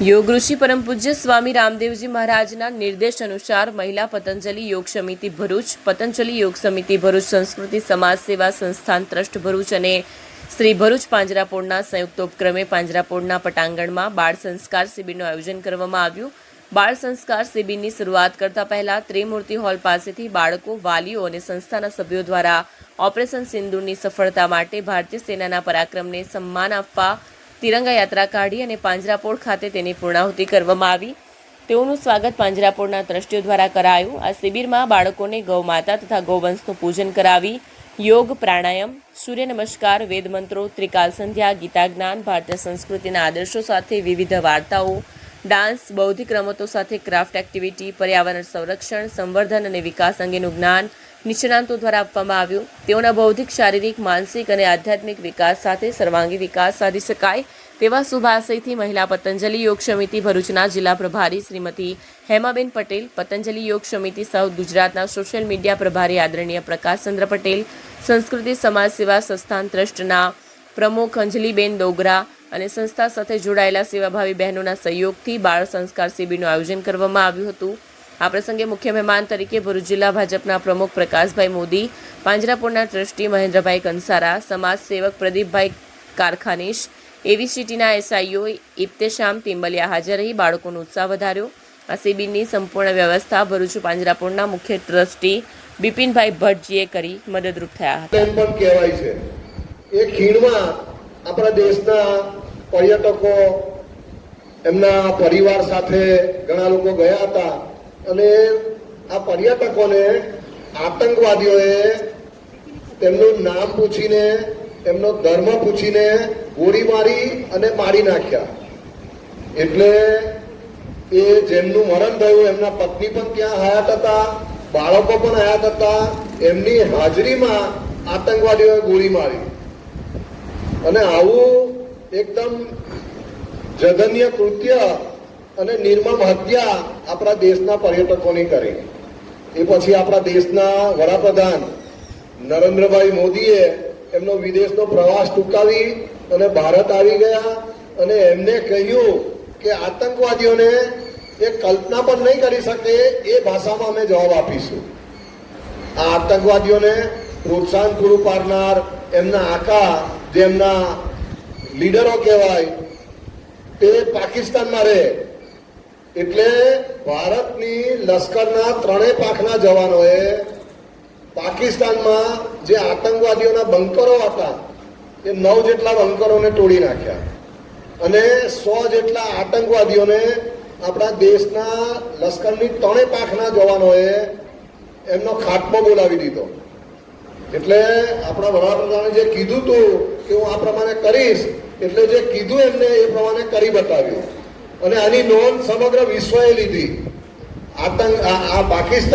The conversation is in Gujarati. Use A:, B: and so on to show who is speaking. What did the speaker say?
A: યોગ ઋષિ પરમ પૂજ્ય સ્વામી રામદેવજી મહારાજના નિર્દેશ અનુસાર મહિલા પતંજલિ યોગ સમિતિ ભરૂચ, પતંજલિ યોગ સમિતિ ભરૂચ સંસ્કૃતિ સમાજ સેવા સંસ્થાન ટ્રસ્ટ ભરૂચ અને શ્રી ભરૂચ પાંજરાપોળના સંયુક્ત ઉપક્રમે પાંજરાપોળના પટાંગણમાં બાળ સંસ્કાર શિબિરનું આયોજન કરવામાં આવ્યું. બાળ સંસ્કાર શિબિરની શરૂઆત કરતા પહેલા ત્રિમૂર્તિ હોલ પાસેથી બાળકો, વાલીઓ અને સંસ્થાના સભ્યો દ્વારા ઓપરેશન સિંદુરની સફળતા માટે ભારતીય સેનાના પરાક્રમને સન્માન આપવા તિરંગા યાત્રા કાઢી અને પાંજરાપોળ ખાતે તેની પૂર્ણાહુતિ કરવામાં આવી. તેઓનું સ્વાગત પાંજરાપોળના ટ્રસ્ટીઓ દ્વારા કરાયું. આ શિબિરમાં બાળકોને ગૌમાતા તથા ગૌવંશનું પૂજન કરાવી. યોગ, પ્રાણાયામ, સૂર્ય નમસ્કાર વેદમંત્રો ત્રિકાલ સંધ્યા, ગીતા જ્ઞાન, ભારતીય સંસ્કૃતિના આદર્શો સાથે વિવિધ વાર્તાઓ ડાન્સ, બૌદ્ધિક રમતો સાથે ક્રાફ્ટ એક્ટિવિટી, પર્યાવરણ સંરક્ષણ, સંવર્ધન અને વિકાસ અંગેનું જ્ઞાન નિષ્ણાંતો દ્વારા આપવામાં આવ્યું. તેઓના બૌદ્ધિક, શારીરિક, માનસિક અને આધ્યાત્મિક વિકાસ સાથે સર્વાંગી વિકાસ સાધી શકાય તેવા શુભાશયથી મહિલા પતંજલિ યોગ સમિતિ ભરૂચના જિલ્લા પ્રભારી શ્રીમતી હેમાબેન પટેલ, પતંજલિ યોગ સમિતિ સાઉથ ગુજરાતના સોશિયલ મીડિયા પ્રભારી આદરણીય પ્રકાશચંદ્ર પટેલ, સંસ્કૃતિ સમાજ સેવા સંસ્થાન ટ્રસ્ટના પ્રમુખ અંજલિબેન ડોગરા અને સંસ્થા સાથે જોડાયેલા સેવાભાવી બહેનોના સહયોગથી બાળ સંસ્કાર શિબિરનું આયોજન કરવામાં આવ્યું હતું. આ પ્રસંગે મુખ્ય મહેમાન તરીકે ભરૂચ જિલ્લા ભાજપના પ્રમુખ પ્રકાશભાઈ મોદી, પાંજરાપોળના ટ્રસ્ટી મહેન્દ્રભાઈ કંસારા, સમાજ સેવક પ્રદીપભાઈ કારખાનીશ, એવી સિટીના એસઆઈઓ ઇબ્તેશામ તિંબલિયા હાજર રહી બાળકોનો ઉત્સાહ વધાર્યો. આ શિબિરની સંપૂર્ણ વ્યવસ્થા ભરૂચ પાંજરાપોળના મુખ્ય ટ્રસ્ટી બિપિનભાઈ ભટ્ટજીએ કરી મદદરૂપ થયા હતા.
B: પણ કહેવાય છે. એ ખીણમાં આપણા દેશના પર્યટકો એમના પરિવાર સાથે ઘણા લોકો ગયા હતા અને આ પર્યટકોને આતંકવાદીઓએ તેમનું નામ પૂછીને, તેમનો ધર્મ પૂછીને ગોળી મારી અને મારી નાખ્યા. એટલે એ જેમનું મરણ થયું, એમના પત્ની પણ ત્યાં હયાત હતા, બાળકો પણ હયાત હતા, એમની હાજરીમાં આતંકવાદીઓએ ગોળી મારી. અને આવું એકદમ જઘન્ય કૃત્ય અને નિર્મમ હત્યા આપણા દેશના પર્યટકોની કરી. એ પછી આપણા દેશના વડાપ્રધાન નરેન્દ્રભાઈ મોદીએ એમનો વિદેશનો પ્રવાસ ટૂંકાવી અને ભારત આવી ગયા અને એમને કહ્યું કે આતંકવાદીઓને એ કલ્પના પણ નહીં કરી શકે, એ ભાષામાં અમે જવાબ આપીશું. આ આતંકવાદીઓને પ્રોત્સાહન પૂરું પાડનાર એમના આકા જે એમના લીડરો કહેવાય, તે પાકિસ્તાનમાં રહે. એટલે ભારતની લશ્કરના ત્રણેય પાંખના જવાનોએ પાકિસ્તાનમાં જે આતંકવાદીઓના બંકરો હતા, એ નવ જેટલા બંકરોને તોડી નાખ્યા. અને સો જેટલા આતંકવાદીઓને આપણા દેશના લશ્કરની ત્રણેય પાંખના જવાનોએ એમનો ખાટમો બોલાવી દીધો. એટલે આપણા વડાપ્રધાને જે કીધું હતું કે હું આ પ્રમાણે કરીશ એટલે જે કીધું એમને એ પ્રમાણે કરી બતાવ્યું. અને આની નોંધ સમગ્ર વિશ્વએ લીધી. આતંક આ પાકિસ્તાન